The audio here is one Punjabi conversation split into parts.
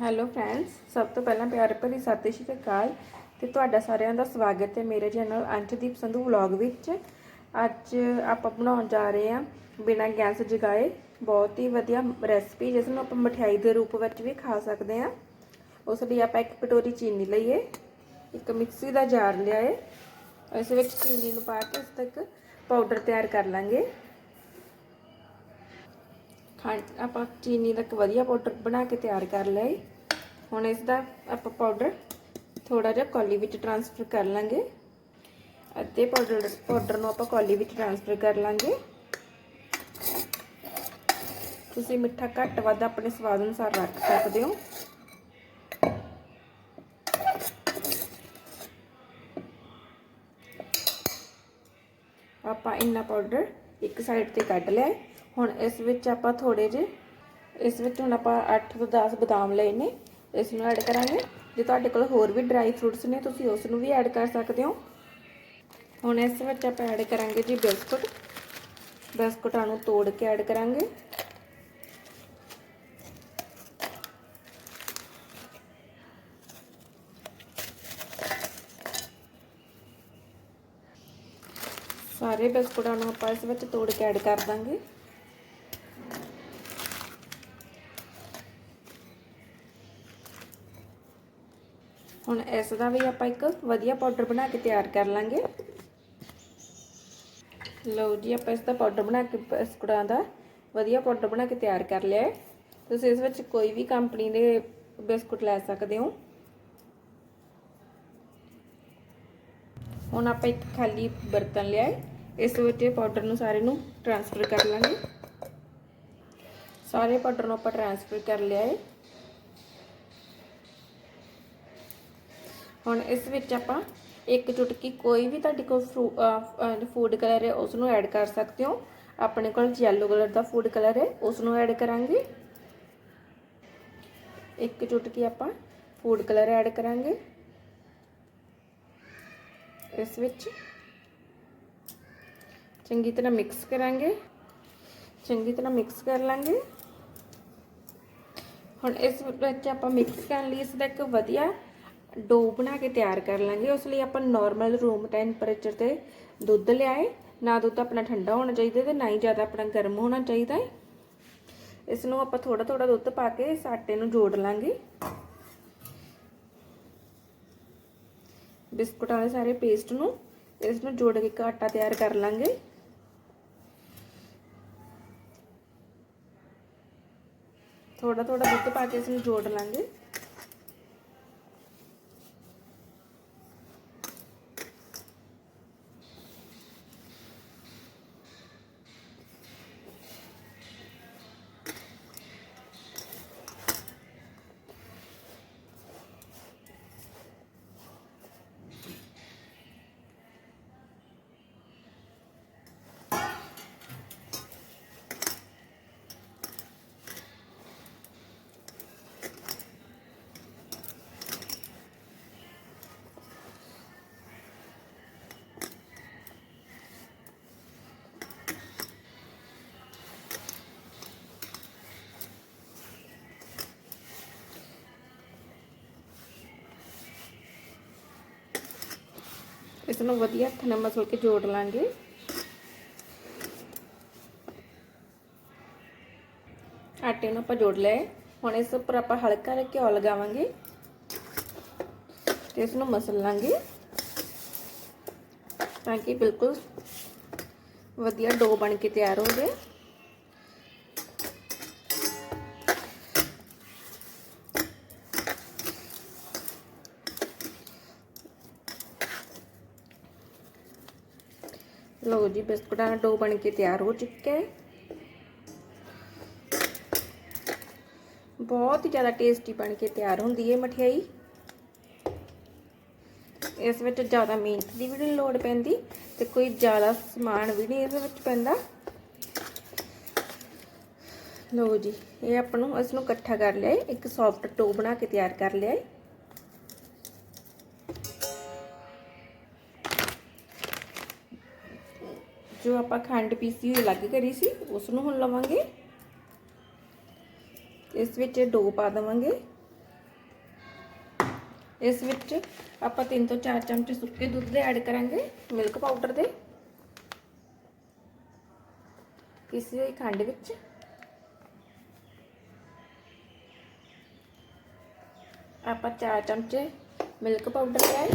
ਹੈਲੋ ਫਰੈਂਡਸ ਸਭ ਤੋਂ ਪਹਿਲਾਂ ਪਿਆਰ ਭਰੀ ਸਤਿ ਸ਼੍ਰੀ ਅਕਾਲ ਤੇ ਤੁਹਾਡਾ ਸਾਰਿਆਂ ਦਾ ਸਵਾਗਤ ਹੈ ਮੇਰੇ ਚੈਨਲ ਅੰਸ਼ਦੀਪ ਸੰਧੂ ਵਲੌਗ ਵਿੱਚ। ਅੱਜ ਆਪਾਂ ਬਣਾਉਣ ਜਾ ਰਹੇ ਹਾਂ ਬਿਨਾਂ ਗੈਸ ਜਗਾਏ ਬਹੁਤ ਹੀ ਵਧੀਆ ਰੈਸਪੀ ਜਿਸ ਨੂੰ ਆਪਾਂ ਮਠਿਆਈ ਦੇ ਰੂਪ ਵਿੱਚ ਵੀ ਖਾ ਸਕਦੇ ਹਾਂ। ਉਸ ਲਈ ਆਪਾਂ ਇੱਕ ਕਟੋਰੀ ਚੀਨੀ ਲਈਏ, ਇੱਕ ਮਿਕਸੀ ਦਾ ਜਾਰ ਲਿਆਏ, ਇਸ ਵਿੱਚ ਚੀਨੀ ਨੂੰ ਪਾ ਕੇ ਇਸ ਤੱਕ ਪਾਊਡਰ ਤਿਆਰ ਕਰ ਲਾਂਗੇ। ਖੰਡ ਆਪਾਂ ਚੀਨੀ ਦਾ ਇੱਕ ਵਧੀਆ ਪਾਊਡਰ ਬਣਾ ਕੇ ਤਿਆਰ ਕਰ ਲਿਆ ਹੁਣ ਇਸ ਦਾ ਆਪਾਂ ਪਾਊਡਰ ਥੋੜਾ ਜਿਹਾ ਕੌਲੀ ਵਿੱਚ ਟ੍ਰਾਂਸਫਰ ਕਰ ਲਾਂਗੇ। ਅੱਧੇ ਪਾਊਡਰ ਪਾਊਡਰ ਨੂੰ ਆਪਾਂ ਕੌਲੀ ਵਿੱਚ ਟ੍ਰਾਂਸਫਰ ਕਰ ਲਾਂਗੇ। ਤੁਸੀਂ ਮਿੱਠਾ ਘੱਟ ਵੱਧ ਆਪਣੇ ਸਵਾਦ ਅਨੁਸਾਰ ਰੱਖ ਸਕਦੇ ਹੋ। ਆਪਾਂ ਇੰਨਾ ਪਾਊਡਰ ਇੱਕ ਸਾਈਡ ਤੇ ਕੱਢ ਲਿਆ। ਹੁਣ ਇਸ ਵਿੱਚ ਆਪਾਂ ਥੋੜੇ ਜਿਹੇ, ਇਸ ਵਿੱਚ ਹੁਣ ਆਪਾਂ 8 ਤੋਂ 10 ਬਦਾਮ ਲਏ ਨੇ, ਇਸ ਨੂੰ ਐਡ ਕਰਾਂਗੇ। ਜੇ ਤੁਹਾਡੇ ਕੋਲ ਹੋਰ ਵੀ ਡਰਾਈ ਫਰੂਟਸ ਨੇ, ਤੁਸੀਂ ਉਸ ਨੂੰ ਵੀ ਐਡ ਕਰ ਸਕਦੇ ਹੋ। ਹੁਣ ਇਸ ਵਿੱਚ ਆਪਾਂ ਐਡ ਕਰਾਂਗੇ ਜੀ ਬਿਸਕੁਟ। ਬਿਸਕੁਟਾਂ ਨੂੰ ਤੋੜ ਕੇ ਐਡ ਕਰਾਂਗੇ। ਸਾਰੇ ਬਿਸਕੁਟਾਂ ਨੂੰ ਆਪਾਂ ਇਸ ਵਿੱਚ ਤੋੜ ਕੇ ਐਡ ਕਰ ਦਾਂਗੇ। ਹੁਣ ਇਸ ਦਾ ਵੀ ਆਪਾਂ ਇੱਕ ਵਧੀਆ ਪਾਊਡਰ ਬਣਾ ਕੇ ਤਿਆਰ ਕਰ ਲਾਂਗੇ। ਲਓ ਜੀ, ਆਪਾਂ ਇਸ ਦਾ ਪਾਊਡਰ ਬਣਾ ਕੇ ਬਿਸਕੁਟਾਂ ਦਾ ਵਧੀਆ ਪਾਊਡਰ ਬਣਾ ਕੇ ਤਿਆਰ ਕਰ ਲਿਆ ਹੈ। ਤੁਸੀਂ ਇਸ ਵਿੱਚ ਕੋਈ ਵੀ ਕੰਪਨੀ ਦੇ ਬਿਸਕੁਟ ਲੈ ਸਕਦੇ ਹੋ। ਹੁਣ ਆਪਾਂ ਇੱਕ ਖਾਲੀ ਬਰਤਨ ਲਿਆ ਹੈ। ਇਸ ਵਿੱਚ ਇਹ ਪਾਊਡਰ ਨੂੰ ਸਾਰੇ ਨੂੰ ਟ੍ਰਾਂਸਫਰ ਕਰ ਲਾਂਗੇ। ਸਾਰੇ ਪਾਊਡਰ ਨੂੰ ਆਪਾਂ ਟ੍ਰਾਂਸਫਰ ਕਰ ਲਿਆ ਹੈ। ਹੁਣ ਇਸ ਵਿੱਚ ਆਪਾਂ ਇੱਕ ਚੁਟਕੀ ਕੋਈ ਵੀ ਤੁਹਾਡੇ ਕੋਲ ਫੂਡ ਕਲਰ ਹੈ ਉਸ ਨੂੰ ਐਡ ਕਰ ਸਕਦੇ ਹੋ। ਆਪਣੇ ਕੋਲ ਯੈਲੋ ਕਲਰ ਦਾ ਫੂਡ ਕਲਰ ਹੈ ਉਸ ਨੂੰ ਐਡ ਕਰਾਂਗੇ। ਇੱਕ ਚੁਟਕੀ ਆਪਾਂ ਫੂਡ ਕਲਰ ਐਡ ਕਰਾਂਗੇ। ਇਸ ਵਿੱਚ ਚੰਗੀ ਤਰ੍ਹਾਂ ਮਿਕਸ ਕਰਾਂਗੇ। ਚੰਗੀ ਤਰ੍ਹਾਂ ਮਿਕਸ ਕਰ ਲਾਂਗੇ। ਹੁਣ ਇਸ ਵਿੱਚ ਆਪਾਂ ਮਿਕਸ ਕਰਨ ਲਈ ਇਸ ਦਾ ਇੱਕ ਵਧੀਆ ਡੋ ਬਣਾ ਕੇ ਤਿਆਰ ਕਰ ਲਾਂਗੇ। ਉਸ ਲਈ ਆਪਾਂ ਨਾਰਮਲ ਰੂਮ ਟੈਂਪਰੇਚਰ ਤੇ ਦੁੱਧ ਲਿਆਏ। ਨਾ ਦੁੱਧ ਆਪਣਾ ਠੰਡਾ ਹੋਣਾ ਚਾਹੀਦਾ ਤੇ ਨਾ ਹੀ ਜ਼ਿਆਦਾ ਆਪਣਾ ਗਰਮ ਹੋਣਾ ਚਾਹੀਦਾ ਹੈ ਇਸ ਨੂੰ ਆਪਾਂ ਥੋੜਾ ਥੋੜਾ ਦੁੱਧ ਪਾ ਕੇ ਇਸ ਆਟੇ ਨੂੰ ਜੋੜ ਲਾਂਗੇ। ਬਿਸਕੁਟਾਂ ਦੇ ਸਾਰੇ ਪੇਸਟ ਨੂੰ ਇਸ ਨੂੰ ਜੋੜ ਕੇ ਇੱਕ ਆਟਾ ਤਿਆਰ ਕਰ ਲਾਂਗੇ। ਥੋੜਾ ਥੋੜਾ ਦੁੱਧ ਪਾ ਕੇ ਇਸ ਨੂੰ ਜੋੜ ਲਾਂਗੇ। ਇਸ ਨੂੰ ਵਧੀਆ ਹੱਥ ਨਾਲ ਮਸਲ ਕੇ ਜੋੜ ਲਾਂਗੇ। ਆਟੇ ਨੂੰ ਆਪਾਂ ਜੋੜ ਲਏ। ਹੁਣ ਇਸ ਉੱਪਰ ਆਪਾਂ ਹਲਕਾ ਜਿਹਾ ਘਿਓ ਲਗਾਵਾਂਗੇ ਤੇ ਇਸ ਨੂੰ ਮਸਲ ਲਾਂਗੇ ਤਾਂ ਕਿ ਬਿਲਕੁਲ ਵਧੀਆ ਡੋ ਬਣ ਕੇ ਤਿਆਰ ਹੋ ਜਾਏ। ਲਓ ਜੀ, ਬਿਸਕੁਟਾਂ ਦਾ ਡੋ ਬਣ ਕੇ ਤਿਆਰ ਹੋ ਚੁੱਕਿਆ ਹੈ। ਬਹੁਤ ਹੀ ਜ਼ਿਆਦਾ ਟੇਸਟੀ ਬਣ ਕੇ ਤਿਆਰ ਹੁੰਦੀ ਹੈ ਮਠਿਆਈ। ਇਸ ਵਿੱਚ ਜ਼ਿਆਦਾ ਮਿਹਨਤ ਦੀ ਵੀ ਨਹੀਂ ਲੋੜ ਪੈਂਦੀ ਤੇ ਕੋਈ ਜ਼ਿਆਦਾ ਸਮਾਨ ਵੀ ਨਹੀਂ ਇਸ ਵਿੱਚ ਪੈਂਦਾ। ਲਓ ਜੀ, ਇਹ ਆਪਾਂ ਨੂੰ, ਇਸ ਨੂੰ ਇਕੱਠਾ ਕਰ ਲਿਆ ਇੱਕ ਸੌਫਟ ਟੋ ਬਣਾ ਕੇ ਤਿਆਰ ਕਰ ਲਿਆ ਹੈ। ਜੋ ਆਪਾਂ ਖੰਡ ਪੀਸੀ ਹੋਈ ਲੱਗ ਕਰੀ ਸੀ ਉਸ ਨੂੰ ਹੁਣ ਲਵਾਂਗੇ। ਇਸ ਵਿੱਚ ਡੋ ਪਾ ਦਵਾਂਗੇ। ਇਸ ਵਿੱਚ ਆਪਾਂ 3 ਤੋਂ 4 ਚਮਚੇ ਸੁੱਕੇ ਦੁੱਧ ਦੇ ਐਡ ਕਰਾਂਗੇ ਮਿਲਕ ਪਾਊਡਰ ਦੇ। ਪੀਸੀ ਹੋਈ ਖੰਡ ਵਿੱਚ। ਆਪਾਂ 4 ਚਮਚੇ ਮਿਲਕ ਪਾਊਡਰ ਲਿਆਏ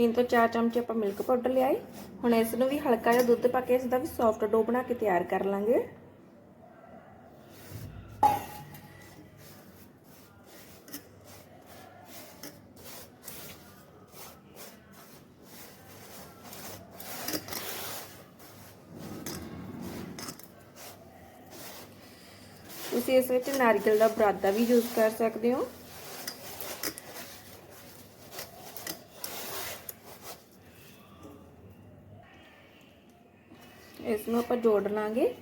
3 ਤੋਂ 4 ਚਮਚੇ ਆਪਾਂ ਮਿਲਕ ਪਾਊਡਰ ਲਿਆਏ। ਹੁਣ ਇਸ ਨੂੰ ਵੀ ਹਲਕਾ ਜਿਹਾ ਦੁੱਧ ਪਾ ਕੇ ਇਸ ਦਾ ਵੀ ਸੌਫਟ ਡੋ ਬਣਾ ਕੇ ਤਿਆਰ ਕਰ ਲਾਂਗੇ। ਤੁਸੀਂ ਇਸ ਵਿੱਚ ਨਾਰੀਅਲ ਦਾ ਬਰਾਦਾ ਵੀ ਯੂਜ਼ ਕਰ ਸਕਦੇ ਹੋ। ਇਸ ਨੂੰ ਆਪਾਂ ਜੋੜ ਲਾਂਗੇ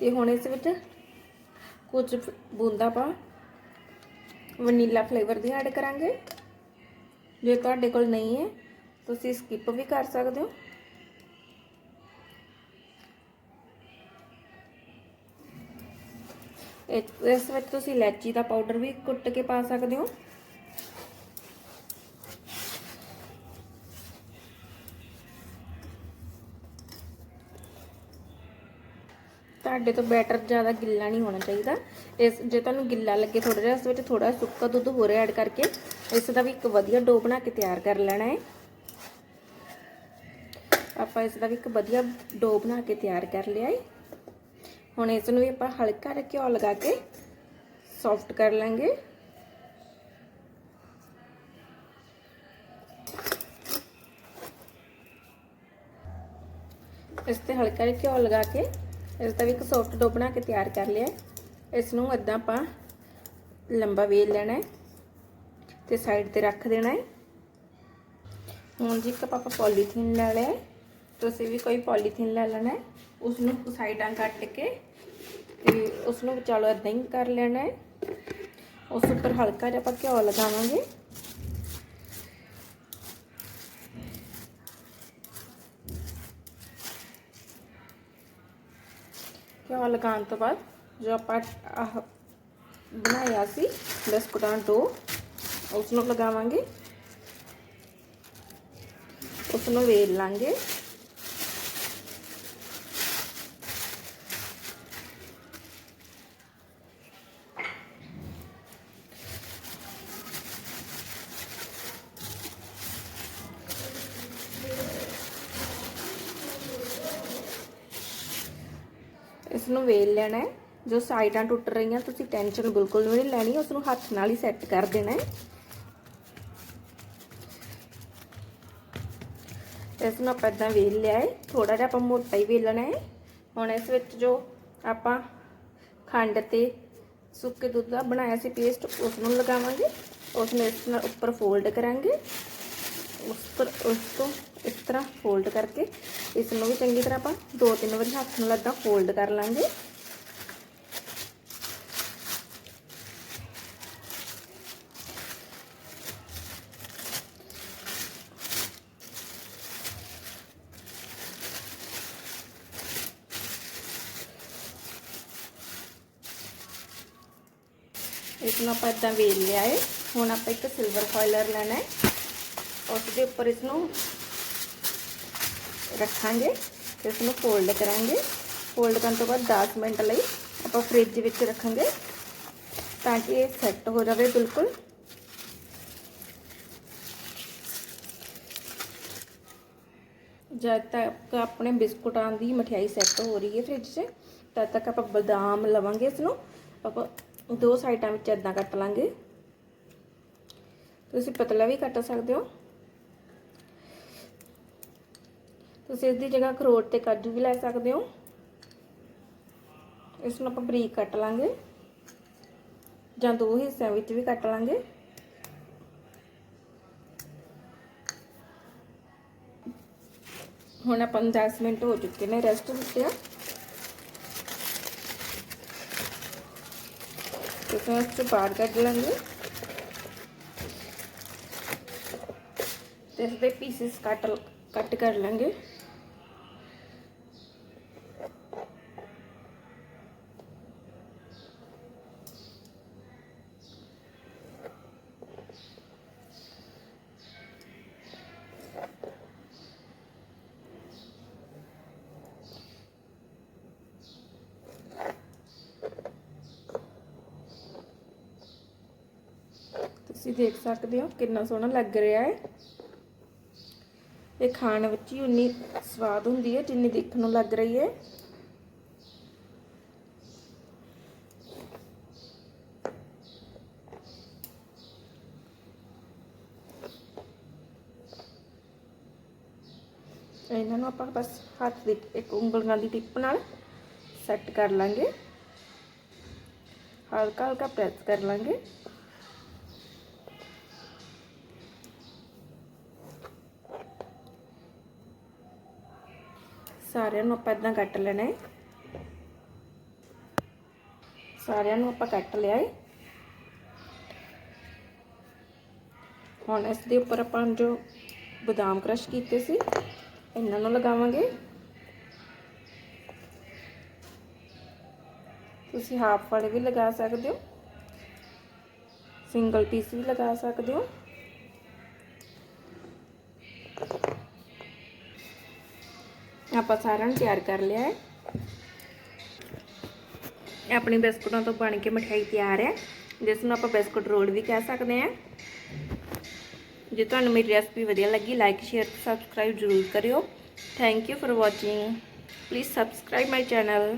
ਤੇ ਹੁਣ ਇਸ ਵਿੱਚ ਕੁਝ ਬੂੰਦਾਂ ਪਾ ਵਨੀਲਾ ਫਲੇਵਰ ਦੀ ਐਡ ਕਰਾਂਗੇ। ਜੇ ਤੁਹਾਡੇ ਕੋਲ ਨਹੀਂ ਹੈ, ਤੁਸੀਂ ਸਕਿਪ ਵੀ ਕਰ ਸਕਦੇ ਹੋ। ਇਸ ਵਿੱਚ ਤੁਸੀਂ ਇਲਾਚੀ ਦਾ ਪਾਊਡਰ ਵੀ ਕੁੱਟ ਕੇ ਪਾ ਸਕਦੇ ਹੋ। ਸਾਡੇ ਤੋਂ ਬੈਟਰ ਜ਼ਿਆਦਾ ਗਿੱਲਾ ਨਹੀਂ ਹੋਣਾ ਚਾਹੀਦਾ। ਇਸ ਜੇ ਤੁਹਾਨੂੰ ਗਿੱਲਾ ਲੱਗੇ ਥੋੜਾ ਜਿਹਾ, ਇਸ ਵਿੱਚ ਥੋੜਾ ਸੁੱਕਾ ਦੁੱਧ ਹੋਰ ਐਡ ਕਰਕੇ ਇਸ ਦਾ ਵੀ ਇੱਕ ਵਧੀਆ ਡੋ ਬਣਾ ਕੇ ਤਿਆਰ ਕਰ ਲੈਣਾ ਹੈ। ਆਪਾਂ ਇਸ ਦਾ ਵੀ ਇੱਕ ਵਧੀਆ ਡੋ ਬਣਾ ਕੇ ਤਿਆਰ ਕਰ ਲਿਆ ਹੈ। ਹੁਣ ਇਸ ਨੂੰ ਵੀ ਆਪਾਂ ਹਲਕਾ ਜਿਹਾ ਘਿਓ ਲਗਾ ਕੇ ਸੌਫਟ ਕਰ ਲਾਂਗੇ। ਇਸ ਤੇ ਹਲਕਾ ਜਿਹਾ ਘਿਓ ਲਗਾ ਕੇ ਇਸ ਦਾ ਵੀ ਇੱਕ ਸੌਫਟ ਡੋ ਬਣਾ ਕੇ ਤਿਆਰ ਕਰ ਲਿਆ ਇਸ ਨੂੰ ਇਦਾਂ ਆਪਾਂ ਲੰਬਾ ਵੇਲ ਲੈਣਾ ਹੈ ਤੇ ਸਾਈਡ ਤੇ ਰੱਖ ਦੇਣਾ ਹੈ। ਹੁਣ ਜੀ ਇੱਕ ਆਪਾਂ ਪੋਲੀਥੀਨ ਲੈ ਲਿਆ ਤੁਸੀਂ ਵੀ ਕੋਈ ਪੋਲੀਥੀਨ ਲੈ ਲੈਣਾ ਹੈ। ਉਸ ਨੂੰ ਸਾਈਡਾਂ ਕੱਟ ਕੇ ਤੇ ਉਸ ਨੂੰ ਵਿਚਾਲੋ ਇਦਾਂ ਹੀ ਕਰ ਲੈਣਾ ਹੈ। ਉਸ ਉੱਪਰ ਹਲਕਾ ਜਿਹਾ ਆਪਾਂ ਘਿਓ ਲਗਾਵਾਂਗੇ। ਘਿਓ ਲਗਾਉਣ ਤੋਂ ਬਾਅਦ ਜੋ ਆਪਾਂ ਆਹ ਬਣਾਇਆ ਸੀ, ਬਿਸਕੁਟਾਂ ਡੋ ਉਸ ਨੂੰ ਲਗਾਵਾਂਗੇ। ਉਸ ਨੂੰ ਵੇਲ ਲਾਂਗੇ। ਇਸ ਨੂੰ ਵੇਲ ਲੈਣਾ ਹੈ। ਜੋ ਸਾਈਡਾਂ ਟੁੱਟ ਰਹੀਆਂ, ਤੁਸੀਂ ਟੈਨਸ਼ਨ ਬਿਲਕੁਲ ਨਹੀਂ ਲੈਣੀ। ਉਸ ਨੂੰ ਹੱਥ ਨਾਲ ਹੀ ਸੈੱਟ ਕਰ ਦੇਣਾ ਹੈ। ਇਸ ਨੂੰ ਆਪਾਂ ਇਦਾਂ ਵੇਲ ਲਿਆ ਹੈ। ਥੋੜਾ ਜਿਹਾ ਆਪਾਂ ਮੋਟਾ ਹੀ ਵੇਲਣਾ ਹੈ। ਹੁਣ ਇਸ ਵਿੱਚ ਜੋ ਆਪਾਂ ਖੰਡ ਤੇ ਸੁੱਕੇ ਦੁੱਧ ਦਾ ਬਣਾਇਆ ਸੀ ਪੇਸਟ ਉਸ ਨੂੰ ਲਗਾਵਾਂਗੇ। ਉਸ ਨੂੰ ਇਸ ਨਾਲ ਉੱਪਰ ਫੋਲਡ ਕਰਾਂਗੇ। ਉਸ ਪਰ ਉਸ ਤੋਂ ਇਸ ਤਰ੍ਹਾਂ ਫੋਲਡ ਕਰਕੇ ਇਸ ਨੂੰ ਵੀ ਚੰਗੀ ਤਰ੍ਹਾਂ ਆਪਾਂ ਦੋ ਤਿੰਨ ਵਾਰੀ ਹੱਥ ਨਾਲ ਇਦਾਂ ਫੋਲਡ ਕਰ ਲਾਂਗੇ। ਇਸ ਨੂੰ ਆਪਾਂ ਇਦਾਂ ਵੇਲ ਲਿਆ ਹੈ ਹੁਣ ਆਪਾਂ ਇੱਕ ਸਿਲਵਰ ਫਾਇਲਰ ਲੈਣਾ ਹੈ ਉਸ ਦੇ ਉੱਪਰ ਇਸ ਨੂੰ ਰੱਖਾਂਗੇ ਤੇ ਇਸ ਨੂੰ ਫੋਲਡ ਕਰਾਂਗੇ। ਫੋਲਡ ਕਰਨ ਤੋਂ ਬਾਅਦ 10 ਮਿੰਟ ਲਈ ਆਪਾਂ ਫ੍ਰਿਜ ਵਿੱਚ ਰੱਖਾਂਗੇ ਤਾਂ ਕਿ ਇਹ ਸੈੱਟ ਹੋ ਜਾਵੇ ਬਿਲਕੁਲ। ਜਦ ਤੱਕ ਆਪਣੇ ਬਿਸਕੁਟਾਂ ਦੀ ਮਠਿਆਈ ਸੈੱਟ ਹੋ ਰਹੀ ਹੈ ਫ੍ਰਿਜ 'ਚ, ਤਦ ਤੱਕ ਆਪਾਂ ਬਦਾਮ ਲਵਾਂਗੇ ਇਸ ਨੂੰ। ਆਪਾਂ ਦੋ ਸਾਈਡਾਂ ਵਿੱਚ ਇਦਾਂ ਕੱਟ ਲਾਂਗੇ। ਤੁਸੀਂ ਪਤਲਾ ਵੀ ਕੱਟ ਸਕਦੇ ਹੋ। ਤੁਸੀਂ ਇਸ ਦੀ ਜਗ੍ਹਾ ਅਖਰੋਟ ਤੇ ਕਾਜੂ ਵੀ ਲੈ ਸਕਦੇ ਹੋ। ਇਸ ਨੂੰ ਆਪਾਂ ਬਰੀਕ ਕੱਟ ਲਾਂਗੇ। ਜਾਂ ਦੋ ਹਿੱਸਿਆਂ ਵਿੱਚ ਵੀ ਕੱਟ ਲਾਂਗੇ। ਹੁਣ ਆਪਾਂ 10 ਮਿੰਟ ਹੋ ਚੁੱਕੇ ਨੇ ਰੈਸਟ ਦਿੱਤੇ ਆ। ਤੇ ਫਿਰ ਇਸ ਤੋਂ ਬਾਹਰ ਕੱਢ ਲਾਂਗੇ। ਤੇ ਇਸ ਦੇ ਪੀਸਸ ਕੱਟ ਕੱਟ ਕਰ ਲਾਂਗੇ। ਤੁਸੀਂ ਦੇਖ ਸਕਦੇ ਹੋ ਕਿੰਨਾ ਸੋਹਣਾ ਲੱਗ ਰਿਹਾ ਹੈ। ਇਹ ਖਾਣ ਵਿੱਚ ਹੀ ਉਨੀ ਸਵਾਦ ਹੁੰਦੀ ਹੈ ਜਿੰਨੀ ਦੇਖਣ ਨੂੰ ਲੱਗ ਰਹੀ ਹੈ। ਇਹਨਾਂ ਨੂੰ ਆਪਾਂ ਬਸ ਹੱਥ ਦੀ ਇੱਕ ਉਂਗਲਾਂ ਦੀ ਟਿਪ ਨਾਲ ਸੈੱਟ ਕਰ ਲਾਂਗੇ। ਹਲਕਾ ਹਲਕਾ ਪ੍ਰੈਸ ਕਰ ਲਾਂਗੇ। ਸਾਰਿਆਂ ਨੂੰ ਆਪਾਂ ਇਦਾਂ ਕੱਟ ਲੈਣਾ ਹੈ। ਸਾਰਿਆਂ ਨੂੰ ਆਪਾਂ ਕੱਟ ਲਿਆ ਹੈ। ਹੁਣ ਇਸ ਦੇ ਉੱਪਰ ਆਪਾਂ ਜੋ ਬਦਾਮ ਕ੍ਰਸ਼ ਕੀਤੇ ਸੀ, ਇਹਨਾਂ ਨੂੰ ਲਗਾਵਾਂਗੇ। ਤੁਸੀਂ ਹਾਫ ਵਾਲੇ ਵੀ ਲਗਾ ਸਕਦੇ ਹੋ। ਸਿੰਗਲ ਪੀਸ ਵੀ ਲਗਾ ਸਕਦੇ ਹੋ। ਆਪਾਂ ਸਾਰਿਆਂ ਨੂੰ ਤਿਆਰ ਕਰ ਲਿਆ ਹੈ। ਇਹ ਆਪਣੀ ਬਿਸਕੁਟਾਂ ਤੋਂ ਬਣ ਕੇ ਮਠਿਆਈ ਤਿਆਰ ਹੈ। ਜਿਸ ਨੂੰ ਆਪਾਂ ਬਿਸਕੁਟ ਰੋਲ ਵੀ ਕਹਿ ਸਕਦੇ ਹਾਂ। ਜੇ ਤੁਹਾਨੂੰ ਮੇਰੀ ਰੈਸਪੀ ਵਧੀਆ ਲੱਗੀ ਲਾਈਕ ਸ਼ੇਅਰ ਸਬਸਕ੍ਰਾਈਬ ਜ਼ਰੂਰ ਕਰਿਓ। Thank you for watching please subscribe my channel